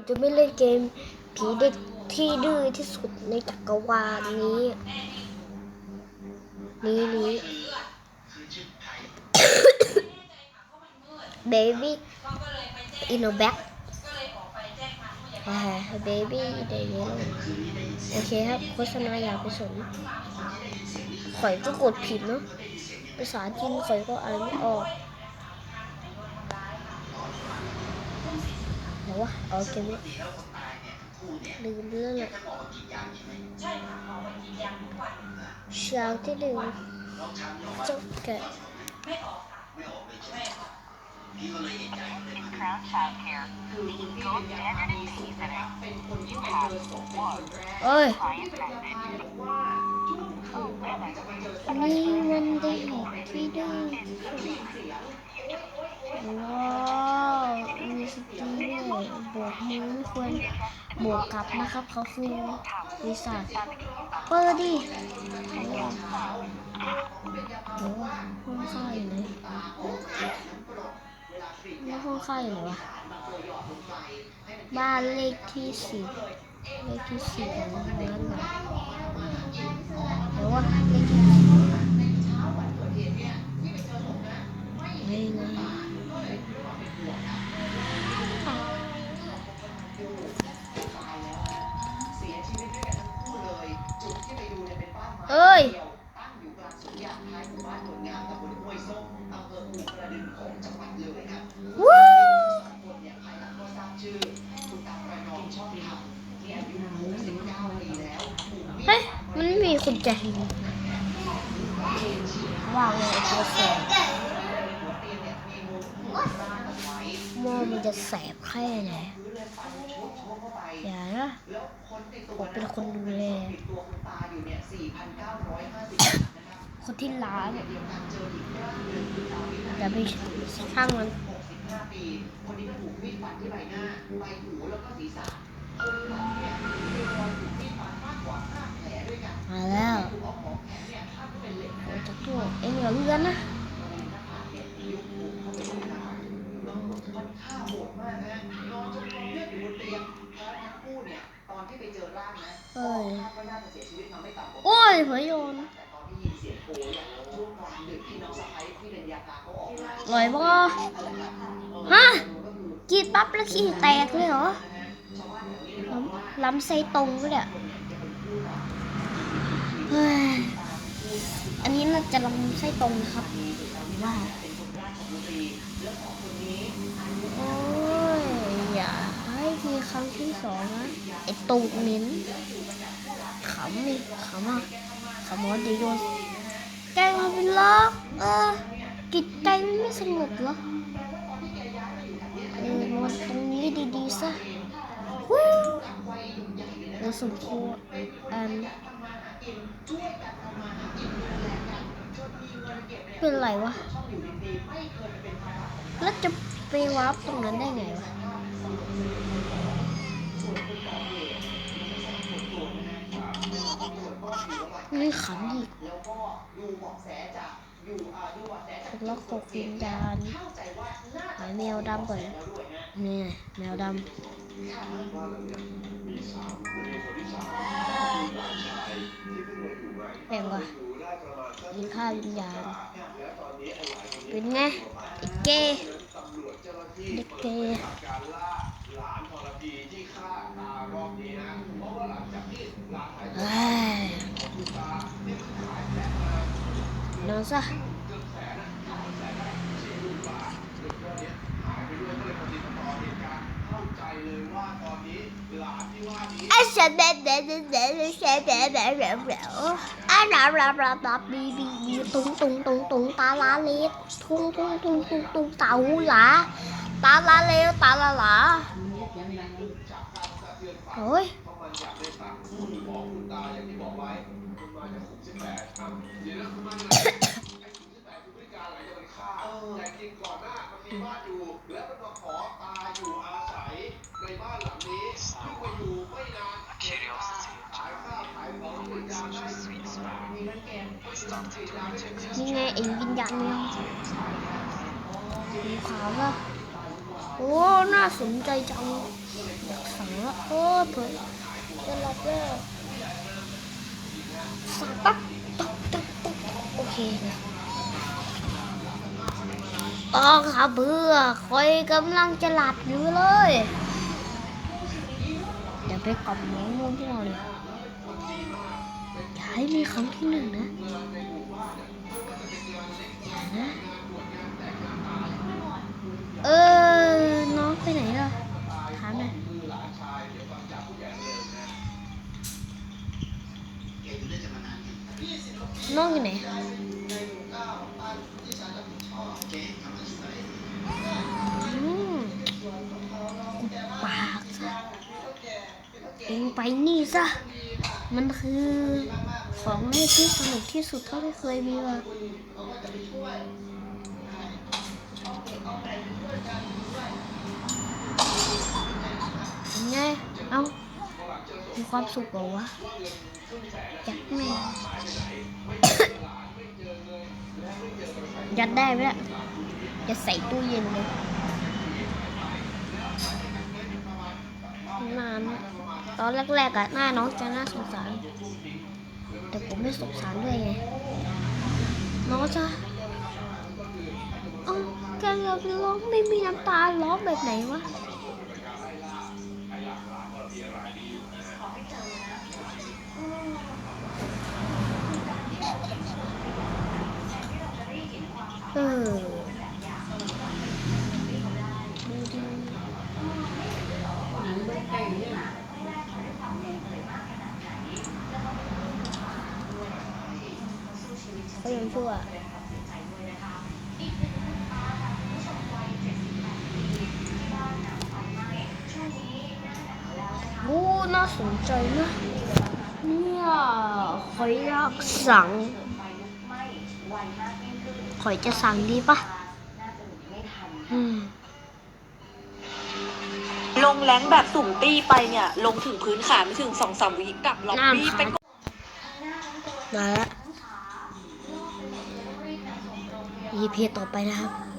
ผมจะไม่เล่นเกมผีเด็กที่ดื้อที่สุดในจักรวาลนี้ นี้นี้ baby in a bag อ่า baby in a yellow โอเคครับ โฆษณาอย่าไปสนข่อยก็กดผิดเนาะภาษาจีนข่อยก็อ่านไม่ออก นวะเอาเก็นี้ลืมแล้วล่เช้าที่หนึ่จบเกิดเฮ้ยมีวันเด็กที่ดื้ บวกมือไม่ควรบวกกับนะครับ เขาคือวิสัทเปิดดิเดี๋ยวว่าห้องค่ายอยู่ไหนนี่ห้องค่ายอยู่ไหนวะบ้านเลขที่สิบเลขที่สิบของนั้นเหรอเดี๋ยวว่าเลขที่สิบนี่ไง ว้าว่คนเนี่ยภายลัก็ทาบชื่อตาประนอมชอบทำยุ69เฮ้ยมันมีคุณแจว้าวเลยจะแสบมอมันจะแสบแค่ไหนอย่านะผมเป็นคนดูแล คนที่ร้านเนี่ถูกดี๋ใาวก็รงเจออีกหนมากกว่แล้วาจะตัวเองเหลือเงินนะฆ่าโหดากนะนอนจมกองเลือดอยู่บนเตียงแล้ที่ยตอนที่ไปเจอร่างนะคาดน่าจะเยวิตมาไม่ต่ำกว่าโอ้ยเผยโยน ลอยบ่ฮะกีดปั๊บแล้วขี้แตกเลยเหรอล้ำล้ตรงก็เนี่ยเฮ้ยอันนี้น่าจะลำไส้ตรงนะครับว่าโอ้ย อย่าให้ที ครั้งที่สองนะไอตูดเหม็นขำนี่ขำอะขำว่าเดียวโยนแกงมาเป็นล็อกเออกิจใจมันไม่สงบเหรอเออนอนตรงนี้ดีๆซะวู้แล้วสมควรอันเป็นไรวะ แล้วจะไปวาร์ปตรงนั้นได้ไงวะ ขำอีกแล้วก็ดูบาะแสจากอยู่อ่าดูบาะแสจากล็วกตกวิญญาณเข้าน่าจแมวดำก่อนนี่แมวดำแปลงว่ายิงฆ่าวิญญาณเป็นไงเด็กเกเด็กเก นอนซะไอ้ฉันเด็ดเด็ดเด็ดเด็ดเด็ดเด็ดเด็ดเด็ดเด็ดเด็ดอะรับรับรับรับบีบีบีตุ้งตุ้งตุ้งตุ้งตาลาเล็กตุ้งตุ้งตุ้งตุ้งตุ้งตาหูหลาตาลาเล็กตาลาหลาโอ้ย แต่กินก่อนหน้ามันมีบ้านอยู่ แล้วก็มาขอตาอยู่อาศัยในบ้านหลังนี้เพิ่มาอยู่ไม่นานเห็นตาขายข้าวขายของกินยาได้มีนักแกนี่ไงเอ็งวิญญาณเนี่ยสีขาวก็โอ้ น่าสนใจจังอยากสั่งละโอ้เผื่อจะรับเลยสังปักตักตักตักโอเคนะ อ๋อขาเบื่อคอยกำลังจะหลับอยู่เลย เดี๋ยวไปกล่อมน้องม่วงๆเลยอย่าให้มีครั้งที่หนึ่งนะอย่านะเออ น้องไปไหนล่ะถามหน่อยน้องอยู่ไหนอืมปากซะ เองไปนี่ซะ มันคือของเล่นที่สนุกที่สุดเท่าที่เคยมีมาเป็นไงเอ้ามีความสุขเหรอวะจัดแม่ยัดได้ไหมล่ะจะใส่ตู้เย็นเลยนาน ตอนแรกๆอะหน้าน้องจะน่าสงสาร แต่ผมไม่สงสารด้วยไง น้องจะเอ้าแกอยาร้องไม่มีน้ำตาร้องแบบไหนวะเออดูดิ ก็ยังชั่วโอ้น่าสนใจนะเนี่ยขอยอยากสั่งขอยจะสั่งดีปะอืมลงแรงแบบสุ่มตี้ไปเนี่ย ลงถึงพื้นขาไม่ถึงสองสามวิกลับล็อบบี้น้ำไปค่ะมาละ EP ต่อไปนะครับ